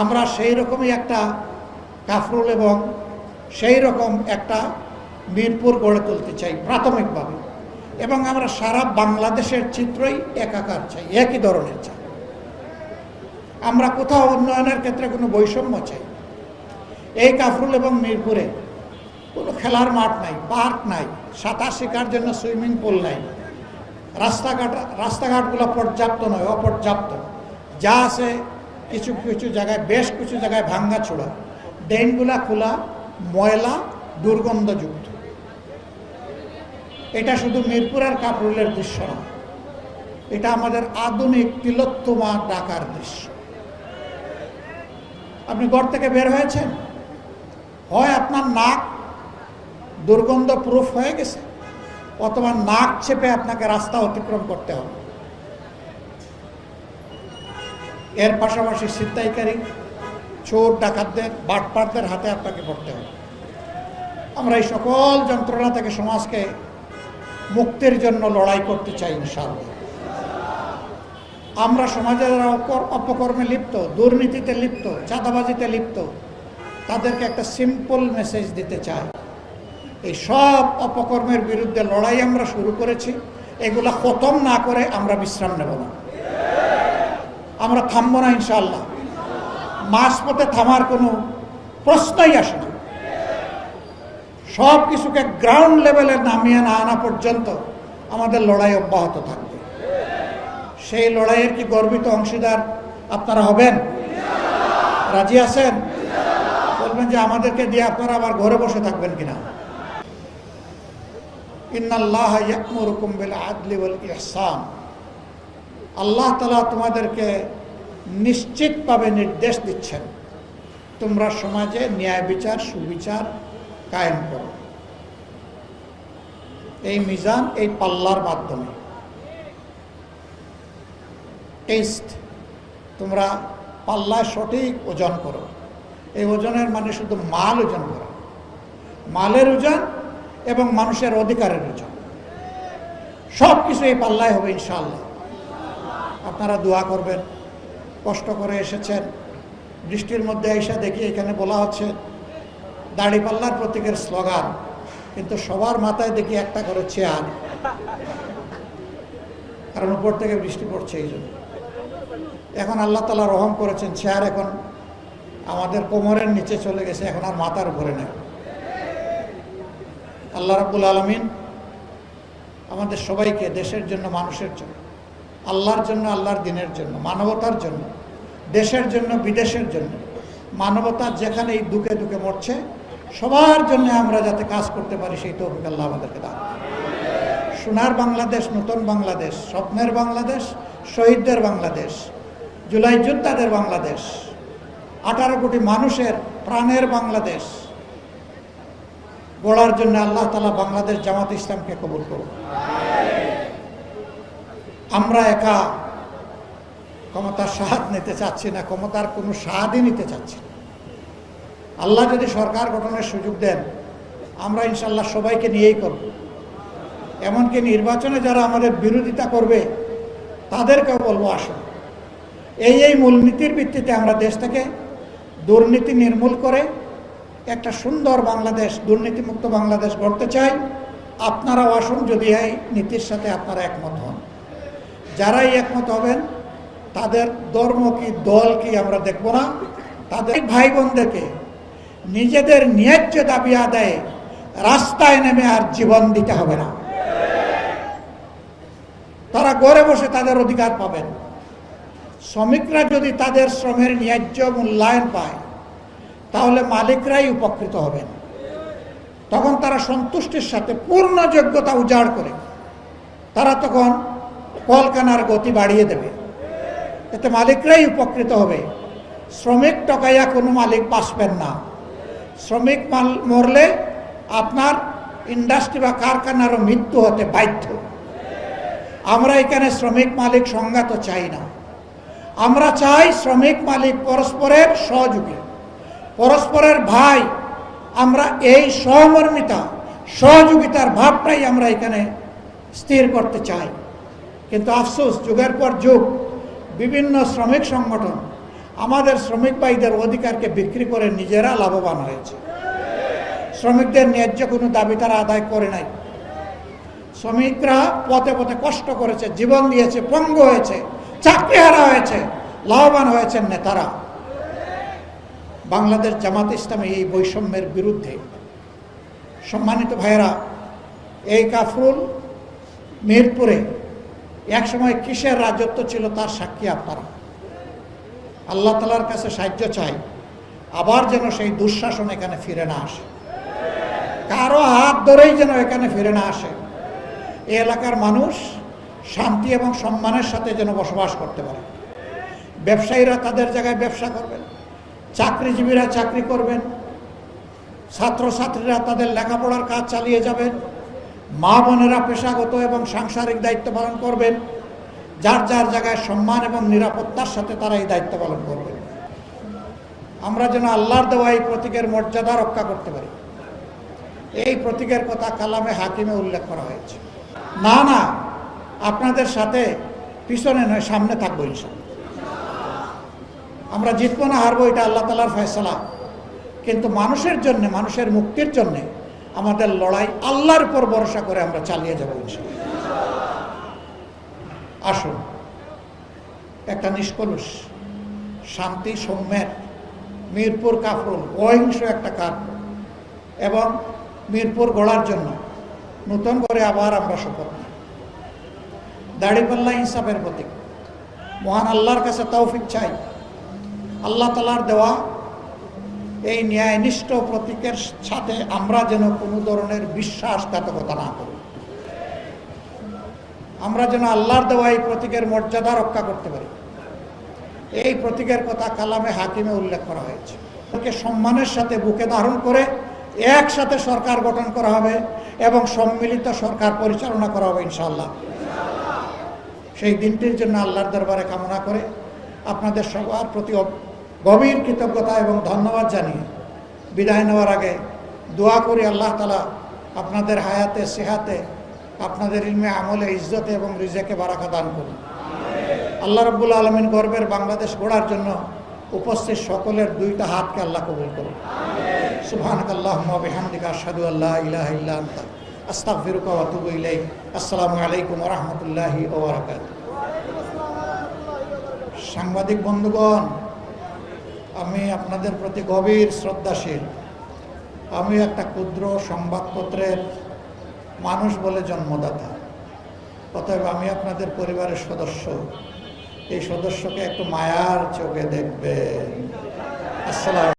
আমরা সেই রকমই একটা কাফরুল এবং সেই রকম একটা মিরপুর গড়ে তুলতে চাই প্রাথমিকভাবে। এবং আমরা সারা বাংলাদেশের চিত্রই একাকার চাই, একই ধরনের চাই। আমরা কোথাও উন্নয়নের ক্ষেত্রে কোনো বৈষম্য চাই। এই কাফরুল এবং মিরপুরে কোনো খেলার মাঠ নাই, পার্ক নাই, সাঁতার শেখার জন্য সুইমিং পুল নাই। রাস্তাঘাট, রাস্তাঘাটগুলো পর্যাপ্ত নয়, অপর্যাপ্ত। যা আছে কিছু কিছু জায়গায়, বেশ কিছু জায়গায় ভাঙ্গা ছোড়া। ড্রেনগুলা খোলা, ময়লা, দুর্গন্ধযুক্ত। এটা শুধু মিরপুরের কাপড়ের দৃশ্য না, এটা আমাদের আধুনিক তিলোত্তমা ডাকার দৃশ্য। আপনি ঘর থেকে বের হয়েছেন? হয় আপনার নাক দুর্গন্ধ প্রুফ হয়ে গেছে, অথবা নাক চেপে আপনাকে রাস্তা অতিক্রম করতে হবে। এর পাশাপাশি ছিনতাইকারী, চোর, ডাকাতদের, বাটপাটদের হাতে আপনাকে পড়তে হবে। আমরা এই সকল যন্ত্রণা থেকে সমাজকে মুক্তির জন্য লড়াই করতে চাই, ইনশাআল্লাহ। আমরা সমাজে যারা অপর- অপকর্মে লিপ্ত, দুর্নীতিতে লিপ্ত, চাঁদাবাজিতে লিপ্ত, তাদেরকে একটা সিম্পল মেসেজ দিতে চাই। এই সব অপকর্মের বিরুদ্ধে লড়াই আমরা শুরু করেছি। এগুলা খতম না করে আমরা বিশ্রাম নেব না। আমরা থামবো না ইনশাল্লাহ মাঝপথে থামার কোনো প্রশ্নই আসে না। সব কিছুকে গ্রাউন্ড লেভেলে নামিয়ে না আনা পর্যন্ত আমাদের লড়াই অব্যাহত থাকবে। সেই লড়াইয়ের কি গর্বিত অংশীদার আপনারা হবেন? রাজি আছেন? বলবেন যে আমাদেরকে দিয়ে আপনারা আবার ঘরে বসে থাকবেন কিনা? ইন্নাল্লাহ ইয়াকমুরুকুম বিল আদলি ওয়াল ইহসান। আল্লাহ তালা তোমাদেরকে নিশ্চিতভাবে নির্দেশ দিচ্ছেন, তোমরা সমাজে ন্যায় বিচার, সুবিচার কায়েম করো। এই মিজান এই পাল্লার মাধ্যমে। টেস্ট, তোমরা পাল্লায় সঠিক ওজন করো। এই ওজনের মানে শুধু মাল ওজন করা। মালের ওজন এবং মানুষের অধিকারের ওজন। সব কিছু এই পাল্লায় হবে ইনশাআল্লাহ। আপনারা দোয়া করবেন। কষ্ট করে এসেছেন। বৃষ্টির মধ্যে এসে দেখি এখানে বলা হচ্ছে, দাড়িপাল্লার প্রতীকের স্লোগান। কিন্তু সবার মাথায় দেখি একটা করে চেয়ার। কারণ উপর থেকে বৃষ্টি পড়ছে এই জন্য। এখন আল্লাহ তালা রহম করেছেন, চেয়ার এখন আমাদের কোমরের নিচে চলে গেছে, এখন আর মাথার উপরে নেই। আল্লাহ রাবুল আলমিন আমাদের সবাইকে দেশের জন্য, মানুষের জন্য আল্লাহর জন্য, আল্লাহর দিনের জন্য, মানবতার জন্য, দেশের জন্য, বিদেশের জন্য। মানবতা যেখানে এই দুঃখে দুঃখে মরছে, সবার জন্য আমরা যাতে কাজ করতে পারি, সেই তৌফিক আল্লাহ আমাদেরকে দান সোনার বাংলাদেশ, নতুন বাংলাদেশ, স্বপ্নের বাংলাদেশ, শহীদদের বাংলাদেশ, জুলাই যোদ্ধাদের বাংলাদেশ, আঠারো কোটি মানুষের প্রাণের বাংলাদেশ। গড়ার জন্য আল্লাহ তালা বাংলাদেশ জামাত ইসলামকে কবুল করুন। আমরা একা ক্ষমতার সাহাদ নিতে চাচ্ছি না, ক্ষমতার কোনো সাহাদই নিতে চাচ্ছি না। আল্লাহ যদি সরকার গঠনের সুযোগ দেন, আমরা ইনশাল্লাহ সবাইকে নিয়েই করব। এমনকি নির্বাচনে যারা আমাদের বিরোধিতা করবে, তাদেরকেও বলব আসুন। এই এই মূলনীতির ভিত্তিতে আমরা দেশ থেকে দুর্নীতি নির্মূল করে একটা সুন্দর বাংলাদেশ, দুর্নীতিমুক্ত বাংলাদেশ গড়তে চাই। আপনারাও আসুন, যদি এই নীতির সাথে আপনারা একমত যারাই একমত হবেন, তাদের ধর্ম কি, দল কি আমরা দেখব না। তাদের ভাই বোনদেরকে নিজেদের ন্যায্য দাবি আদায়ে রাস্তায় নেমে আর জীবন দিতে হবে না। তারা ঘরে বসে তাদের অধিকার পাবেন। শ্রমিকরা যদি তাদের শ্রমের ন্যায্য মূল্যায়ন পায়, তাহলে মালিকরাই উপকৃত হবেন। তখন তারা সন্তুষ্টির সাথে পূর্ণ যোগ্যতা উজাড় করে। তারা তখন কলকানার গতি বাড়িয়ে দেবে। এতে মালিকরাই উপকৃত হবে। শ্রমিক টকাইয়া কোনো মালিক বাঁচবেন না। শ্রমিক মাল মরলে আপনার ইন্ডাস্ট্রি বা কারখানারও মৃত্যু হতে বাধ্য। আমরা এখানে শ্রমিক মালিক সংঘাত চাই না। আমরা চাই শ্রমিক মালিক পরস্পরের সহযোগী। পরস্পরের ভাই। আমরা এই সহমর্মিতা, সহযোগিতার ভাবটাই আমরা এখানে স্থির করতে চাই। কিন্তু আফসোস, যুগের পর যুগ, বিভিন্ন শ্রমিক সংগঠন আমাদের শ্রমিক ভাইদের অধিকারকে বিক্রি করে নিজেরা লাভবান হয়েছে। শ্রমিকদের ন্যায্য কোনো দাবি তারা আদায় করে নাই। শ্রমিকরা পথে পথে কষ্ট করেছে, জীবন দিয়েছে, পঙ্গ হয়েছে চাকরি হারা হয়েছে, লাভবান হয়েছেন নেতারা। বাংলাদেশ জামাত ইসলামী এই বৈষম্যের বিরুদ্ধে সম্মানিত ভাইয়েরা, এই কাফরুল মিরপুরে একসময় কিসের রাজত্ব ছিল তার সাক্ষী আপনারা? আল্লাহ তালার কাছে সাহায্য চাই, আবার যেন সেই দুঃশাসন এখানে ফিরে না আসে। কারও হাত ধরেই যেন এখানে ফিরে না আসে। এ এলাকার মানুষ শান্তি এবং সম্মানের সাথে যেন বসবাস করতে পারে। ব্যবসায়ীরা তাদের জায়গায় ব্যবসা করবেন, চাকরিজীবীরা চাকরি করবেন, ছাত্রছাত্রীরা তাদের লেখাপড়ার কাজ চালিয়ে যাবেন মা বোনেরা পেশাগত এবং সাংসারিক দায়িত্ব পালন করবেন। যার যার জায়গায় সম্মান এবং নিরাপত্তার সাথে তারা এই দায়িত্ব পালন করবেন। আমরা যেন আল্লাহর দেওয়া এই প্রতীকের মর্যাদা রক্ষা করতে পারি। এই প্রতীকের কথা কালামে হাকিমে উল্লেখ করা হয়েছে। না না, আপনাদের সাথে পিছনে নয়, সামনে থাকব ইনশাল্লাহ আমরা জিতবো না, হারবো, এটা আল্লাহ তালার ফয়সলা। কিন্তু মানুষের জন্য, মানুষের মুক্তির জন্য আমাদের লড়াই আল্লাহর উপর ভরসা করে আমরা চালিয়ে যাব আসুন, একটা নিষ্কলুষ, শান্তি, সৌম্যের, মিরপুর কাফরুল, অহিংস একটা কাজ এবং মিরপুর গড়ার জন্য নতুন করে আবার আমরা শপথ দাড়িপাল্লা ইনসাফের প্রতীক। মহান আল্লাহর কাছে তৌফিক চাই। আল্লাহ তালার দেওয়া এই ন্যায়নিষ্ঠ প্রতীকের সাথে আমরা যেন কোনো ধরনের বিশ্বাসঘাতকতা না করি। আমরা যেন আল্লাহর দেওয়া এই প্রতীকের মর্যাদা রক্ষা করতে পারি। এই প্রতীকের কথা কালামে হাকিমে উল্লেখ করা হয়েছে। ওকে সম্মানের সাথে বুকে ধারণ করে একসাথে সরকার গঠন করা হবে এবং সম্মিলিত সরকার পরিচালনা করা হবে ইনশাল্লাহ সেই দিনটির জন্য আল্লাহর দরবারে কামনা করে আপনাদের সবার প্রতি গভীর কৃতজ্ঞতা এবং ধন্যবাদ জানিয়ে বিদায় নেওয়ার আগে দোয়া করি আল্লাহ তালা আপনাদের হায়াতে সেহাতে আপনাদের ইলমে আমলে ইজ্জতে এবং রিজেকে বারাকা দান করুন। আল্লাহ রব্বুল আলমিন গর্বের বাংলাদেশ গড়ার জন্য উপস্থিত সকলের দুইটা হাতকে আল্লাহ কবুল করুন। সুবহানাক আল্লাহুম্মা বিহামদিকা আশহাদু আল্লা ইলাহা ইল্লা আনতা আস্তাগফিরুকা ওয়া আতুবু ইলাইক। আসসালামু আলাইকুম ওয়া রাহমাতুল্লাহি ওয়া বারাকাতুহু। সাংবাদিক বন্ধুগণ আমি আপনাদের প্রতি গভীর শ্রদ্ধাশীল। আমি একটা ক্ষুদ্র সংবাদপত্রের মানুষ বলে জন্মদাতা। অতএব আমি আপনাদের পরিবারের সদস্য। এই সদস্যকে একটু মায়ার চোখে দেখবেন। আসসালাম